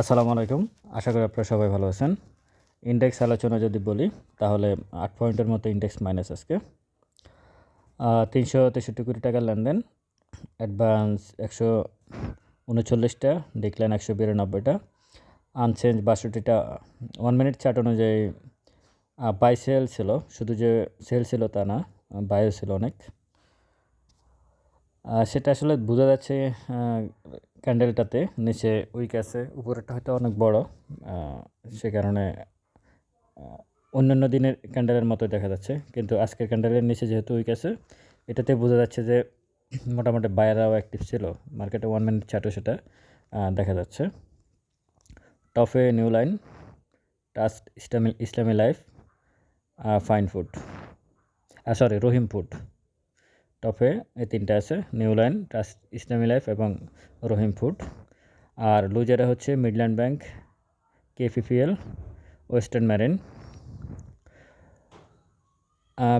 আসসালামু আলাইকুম। আশা করি আপনারা সবাই ভালো আছেন। ইন্ডেক্স আলোচনা যদি বলি, তাহলে আট পয়েন্টের মতো ইন্ডেক্স মাইনাস আজকে। তিনশো তেষট্টি কোটি টাকার লেনদেন। অ্যাডভান্স একশো উনচল্লিশটা ডিক্লাইন একশো বিরানব্বইটা। আনচেঞ্জ বাষট্টিটা। ওয়ান মিনিট চার্ট অনুযায়ী বাই সেল ছিল। শুধু যে সেল ছিল তা না বাইও ছিল অনেক। সেটা আসলে বোঝা যাচ্ছে ক্যান্ডেলটাতে নিচে উইক আছে, উপরেরটা হয়তো অনেক বড়। সে কারণে অন্যান্য দিনের ক্যান্ডেলের মতো দেখা যাচ্ছে। কিন্তু আজকের ক্যান্ডেলের নিচে যেহেতু উইক আছে, এটাতে বোঝা যাচ্ছে যে মোটামুটি বায়ারাও অ্যাক্টিভ ছিল। মার্কেটে ওয়ান মিনিট চার্টও সেটা দেখা যাচ্ছে। টফে new line trust Islami Islami life fine food sorry Rahim food টপে এই তিনটা আছে new line trust, Islami life এবং রহিম ফুড। আর লুজারে হচ্ছে Midland bank, KPPL, western marine.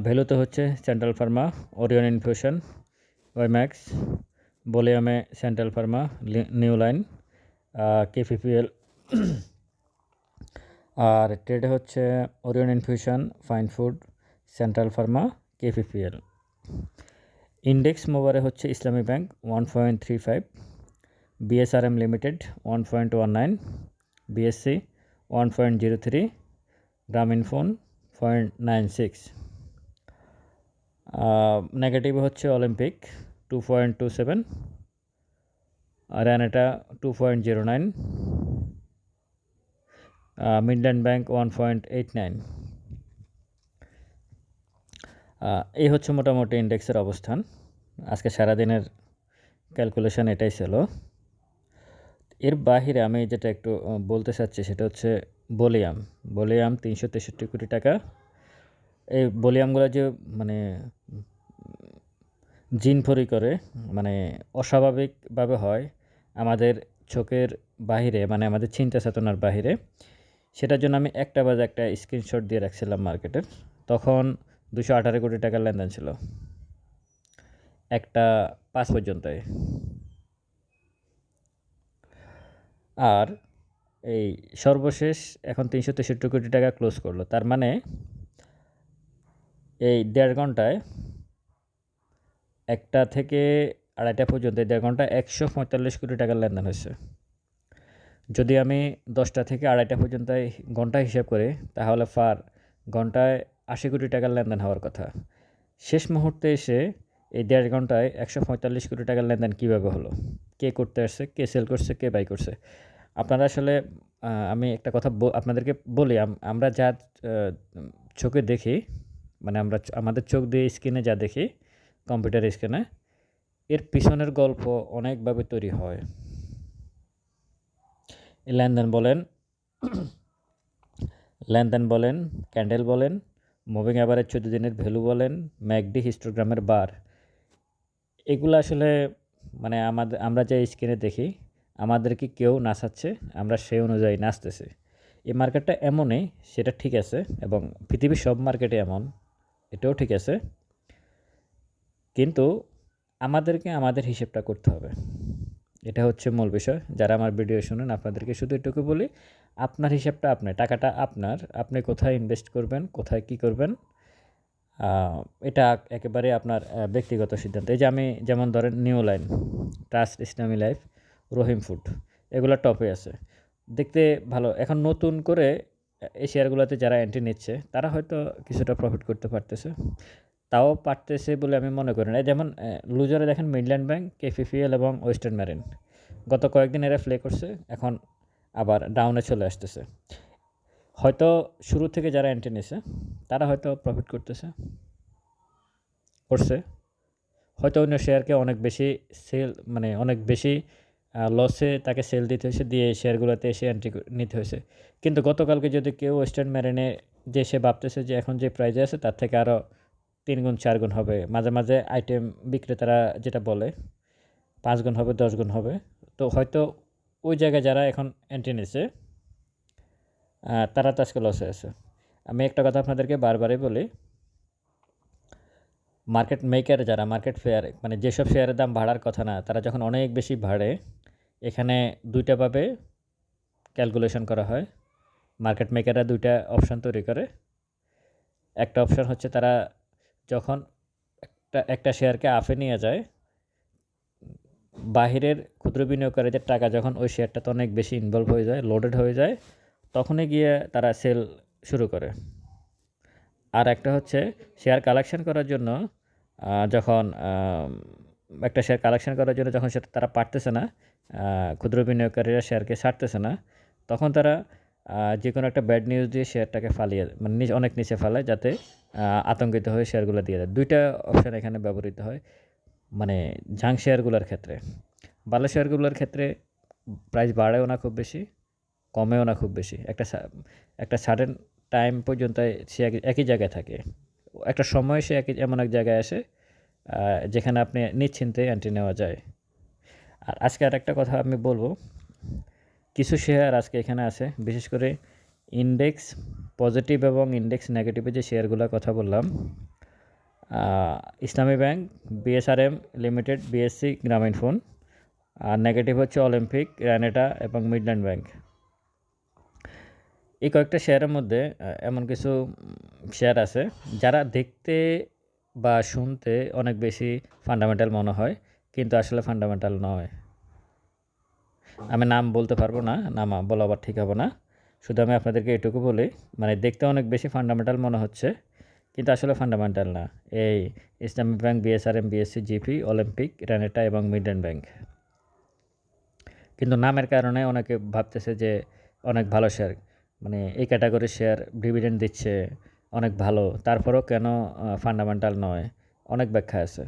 ভ্যালুতে হচ্ছে central pharma, Orion infusion WiMAX বলিয়ামে central pharma new line KPPL. আর ট্রেডে হচ্ছে Orion infusion, fine food, central pharma, KPPL. Index মোবারে হচ্ছে Islami bank one point three five, BSRM limited one point one nine, BSC one point zero three Grameen phone point nine six. Negative হচ্ছে Olympic two point two seven আর এটা two point zero nine Midland bank one point eight nine. এই হচ্ছে মোটামুটি ইন্ডেক্সের অবস্থান। আজকে সারাদিনের calculation এটাই ছিল। এর বাহিরে আমি যেটা একটু বলতে চাচ্ছি সেটা হচ্ছে বলিয়াম। বলিয়াম তিনশো তেষট্টি কোটি টাকা। এই বলিয়ামগুলো যে মানে জিনফরি করে মানে অস্বাভাবিকভাবে হয় আমাদের চোখের বাহিরে মানে আমাদের চিন্তা চেতনার বাহিরে, সেটার জন্য আমি একটা বাজে একটা স্ক্রিনশট দিয়ে রাখছিলাম মার্কেটের তখন দুশো আঠারো কোটি টাকার লেনদেন ছিল। একটা পাঁচ পর্যন্তই। আর এই সর্বশেষ এখন তিনশো তেষট্টি কোটি টাকা ক্লোজ করল। তার মানে এই দেড় ঘন্টায় একটা থেকে আড়াইটা পর্যন্ত দেড় ঘণ্টা একশো পঁয়তাল্লিশ কোটি টাকার লেনদেন হয়েছে। যদি আমি দশটা থেকে আড়াইটা পর্যন্ত ঘণ্টা হিসাব করি, তাহলে ফার ঘন্টায় আশি কোটি টাকার লেনদেন হওয়ার কথা। শেষ মুহূর্তে এসে এই দেড় ঘন্টায় একশো পঁয়তাল্লিশ কোটি টাকার লেনদেন কীভাবে হলো? কে করতে আসছে? কে সেল করছে? কে বাই করছে? আপনারা আসলে আমি একটা কথা আপনাদেরকে বলি আমরা যা চোখে দেখি মানে আমরা আমাদের চোখ দিয়ে স্ক্রিনে যা দেখি, কম্পিউটার স্ক্রিনে, এর পিছনের গল্প অনেকভাবে তৈরি হয়। লেনদেন বলেন লেনদেন বলেন, ক্যান্ডেল বলেন মুভিং অ্যাভারেজ চোদ্দ দিনের ভ্যালু বলেন ম্যাকডি হিস্টোগ্রামের বার এগুলো আসলে মানে আমাদের আমরা যে স্ক্রিনে দেখি আমাদেরকে কেউ নাচাচ্ছে, আমরা সেই অনুযায়ী নাচতেছি। এই মার্কেটটা এমনই, সেটা ঠিক আছে, এবং পৃথিবীর সব মার্কেটে এমন, এটাও ঠিক আছে। কিন্তু আমাদেরকে আমাদের হিসেবটা করতে হবে। এটা হচ্ছে মূল বিষয়। যারা আমার ভিডিও শুনেন, আপনাদেরকে শুধু এটুকু বলি, আপনার হিসাবটা আপনার, টাকাটা আপনার, আপনি কোথায় ইনভেস্ট করবেন, কোথায় কি করবেন এটা একেবারে আপনার ব্যক্তিগত সিদ্ধান্ত। এই যে আমি যেমন ধরেন new line trust Islami life Rahim food এগুলো টপে আছে। দেখতে ভালো, এখন নতুন করে এই শেয়ারগুলোতে যারা এন্ট্রি নিচ্ছে, তারা হয়তো কিছুটা প্রফিট করতে পারতেছে। তাও পারতেছে বলে আমি মনে করি না। যেমন লুজারে দেখেন মিডল্যান্ড ব্যাংক কেপিপিএল এবং ওয়েস্টার্ন ম্যারিন গত কয়েকদিন এরা প্লে করছে, এখন আবার ডাউনে চলে আসতেছে। হয়তো শুরু থেকে যারা এন্ট্রি নিছে, তারা হয়তো প্রফিট করতেছে, করছে। হয়তো অন্য শেয়ারকে অনেক বেশি সেল মানে অনেক বেশি লসে তাকে সেল দিতে হয়েছে, দিয়ে শেয়ারগুলোতে এসে এন্ট্রি নিতে হয়েছে। কিন্তু গতকালকে যদি কেউ ওয়েস্টার্ন ম্যারিনে যে সে ভাবতেছে যে এখন যে প্রাইজে আছে, তার থেকে আরও তিন গুণ চার গুণ হবে। মাঝে মাঝে আইটেম বিক্রেতারা যেটা বলে পাঁচ গুণ হবে দশ গুণ হবে। তো হয়তো ওই জায়গায় যারা এখন এন্ট্রি নিছে তারা তো আজকে লসে আছে। আমি একটা কথা আপনাদেরকে বারবারই বলি মার্কেট মেকার যারা মার্কেট ফেয়ার মানে যেসব শেয়ারের দাম বাড়ার কথা না, তারা যখন অনেক বেশি বাড়ে, এখানে দুইটা পাবে ক্যালকুলেশন করা হয়। মার্কেট মেকাররা দুইটা অপশান তৈরি করে। একটা অপশান হচ্ছে তারা যখন একটা একটা শেয়ারকে আফে নিয়ে যায়, বাহিরের ক্ষুদ্র বিনিয়োগকারীদের টাকা যখন ওই শেয়ারটাতে অনেক বেশি ইনভলভ হয়ে যায় লোডেড হয়ে যায়, তখনই গিয়ে তারা সেল শুরু করে। আর একটা হচ্ছে শেয়ার কালেকশন করার জন্য যখন একটা শেয়ার কালেকশন করার জন্য যখন সেটা তারা পারতেছে না ক্ষুদ্র বিনিয়োগকারীরা শেয়ারকে ছাড়তেছে না, তখন তারা যে কোনো একটা ব্যাড নিউজ দিয়ে শেয়ারটাকে ফালিয়ে মানে নিচ অনেক নিচে ফালায় যাতে আতঙ্কিত হয়ে শেয়ারগুলো দিয়ে দেয়। দুইটা অপশান এখানে ব্যবহৃত হয় মানে ঝাং শেয়ারগুলোর ক্ষেত্রে। ভালো শেয়ারগুলোর ক্ষেত্রে প্রাইস বাড়েও না খুব বেশি, কমেও না খুব বেশি। একটা একটা সাডেন টাইম পর্যন্ত সে একই- একই জায়গায় থাকে। একটা সময় সে একই এমন এক জায়গায় আসে যেখানে আপনি নিশ্চিন্তে এন্ট্রি নেওয়া যায়। আর আজকে আর একটা কথা আমি বলব কিছু শেয়ার আজকে এখানে আছে। বিশেষ করে ইন্ডেক্স পজিটিভ এবং ইন্ডেক্স নেগেটিভের যে শেয়ারগুলোর কথা বললাম Islami bank BSRM limited BSC Grameen phone, আর নেগেটিভ হচ্ছে অলিম্পিক রানেটা এবং মিডল্যান্ড ব্যাংক এই কয়েকটা শেয়ারের মধ্যে এমন কিছু শেয়ার আছে যারা দেখতে বা শুনতে অনেক বেশি ফান্ডামেন্টাল মনে হয়, কিন্তু আসলে ফান্ডামেন্টাল নয়। আমি নাম বলতে পারব না নাম বলা আবার ঠিক হবে না। শুধু আমি আপনাদেরকে এটুকু বলি মানে দেখতে অনেক বেশি ফান্ডামেন্টাল মনে হচ্ছে, কিন্তু আসলে ফান্ডামেন্টাল না। এই Islamic bank BSRM BSC GP Olympic Renata এবং মিডল্যান্ড ব্যাংক কিন্তু নামের কারণে অনেকে ভাবতেছে যে অনেক ভালো শেয়ার মানে এই ক্যাটাগরির শেয়ার ডিভিডেন্ড দিচ্ছে, অনেক ভালো, তারপরেও কেন ফান্ডামেন্টাল নয়? অনেক ব্যাখ্যা আছে।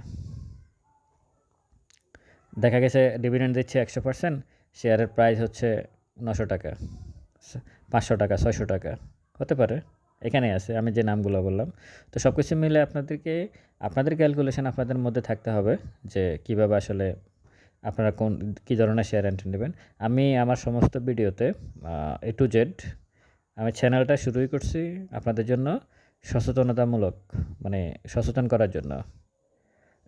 দেখা গেছে ডিভিডেন্ড দিচ্ছে একশো পার্সেন্ট শেয়ারের প্রাইস হচ্ছে নশো টাকা পাঁচশো টাকা, ছয়শো টাকা, হতে পারে এখানে আছে, আমি যে নামগুলো বললাম। তো সব কিছু মিলে আপনাদেরকে, আপনাদের ক্যালকুলেশন আপনাদের মধ্যে থাকতে হবে যে কীভাবে আসলে আপনারা কোন, কী ধরনের শেয়ার এন্ট্রি নেবেন। আমি আমার সমস্ত ভিডিওতে এ টু জেড আমি চ্যানেলটা শুরুই করছি আপনাদের জন্য সচেতনতামূলক মানে সচেতন করার জন্য।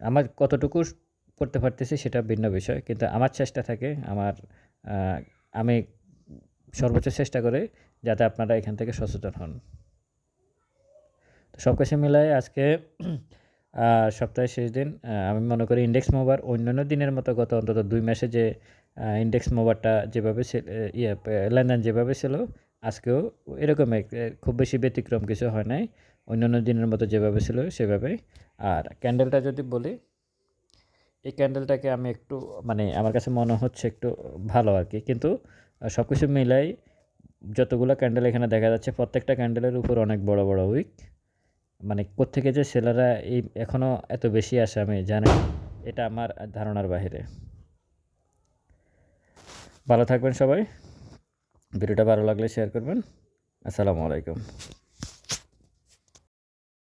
আমার কতটুকু করতে পারতেছি সেটা ভিন্ন বিষয়। কিন্তু আমার চেষ্টা থাকে, আমার আমি সর্বোচ্চ চেষ্টা করে যাতে আপনারা এখান থেকে সচেতন হন। তো সব কিছু মিলাই আজকে সপ্তাহের শেষ দিন আমি মনে করি ইন্ডেক্স মোবার অন্যান্য দিনের মতো গত অন্তত দুই মাসে যে ইন্ডেক্স মোবারটা যেভাবে ইয়ে লেনদেন যেভাবে ছিল, আজকেও এরকম খুব বেশি ব্যতিক্রম কিছু হয় নাই। অন্যান্য দিনের মতো যেভাবে ছিল সেভাবেই। আর ক্যান্ডেলটা যদি বলি এই ক্যান্ডেলটাকে আমি একটু মানে আমার কাছে মনে হচ্ছে একটু ভালো আর কি। কিন্তু সব কিছু মিলাই যতগুলো ক্যান্ডেল এখানে দেখা যাচ্ছে, প্রত্যেকটা ক্যান্ডেলের উপর অনেক বড় বড় উইক মানে কোত্থেকে যে সেলাররা এই এখনও এত বেশি আসে আমি জানি এটা আমার ধারণার বাইরে ভালো থাকবেন সবাই। ভিডিওটা ভালো লাগলে শেয়ার করবেন। আসসালামু আলাইকুম।